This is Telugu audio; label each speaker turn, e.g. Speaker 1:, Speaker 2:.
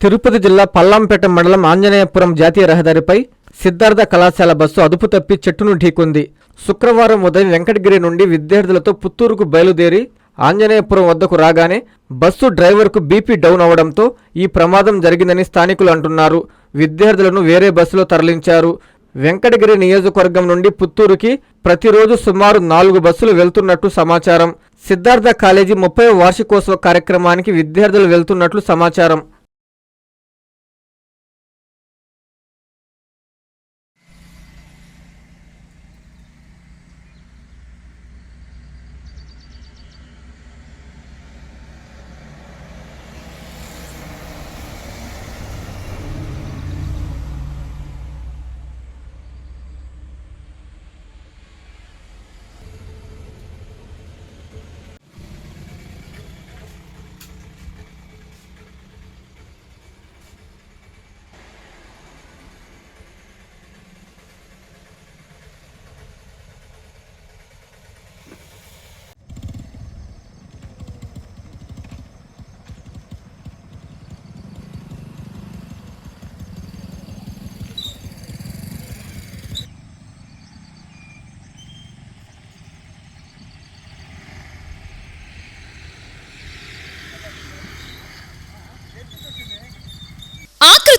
Speaker 1: తిరుపతి జిల్లా పల్లాంపేట మండలం ఆంజనేయపురం జాతీయ రహదారిపై సిద్ధార్థ కళాశాల బస్సు అదుపు తప్పి చెట్టును ఢీకొంది. శుక్రవారం ఉదయం వెంకటగిరి నుండి విద్యార్థులతో పుత్తూరుకు బయలుదేరి ఆంజనేయపురం వద్దకు రాగానే బస్సు డ్రైవర్కు బీపీ డౌన్ అవడంతో ఈ ప్రమాదం జరిగిందని స్థానికులు అంటున్నారు. విద్యార్థులను వేరే బస్సులో తరలించారు. వెంకటగిరి నియోజకవర్గం నుండి పుత్తూరుకి ప్రతిరోజు సుమారు నాలుగు బస్సులు వెళ్తున్నట్టు సమాచారం. సిద్ధార్థ కాలేజీ ముప్పై వార్షికోత్సవ కార్యక్రమానికి విద్యార్థులు వెళ్తున్నట్లు సమాచారం.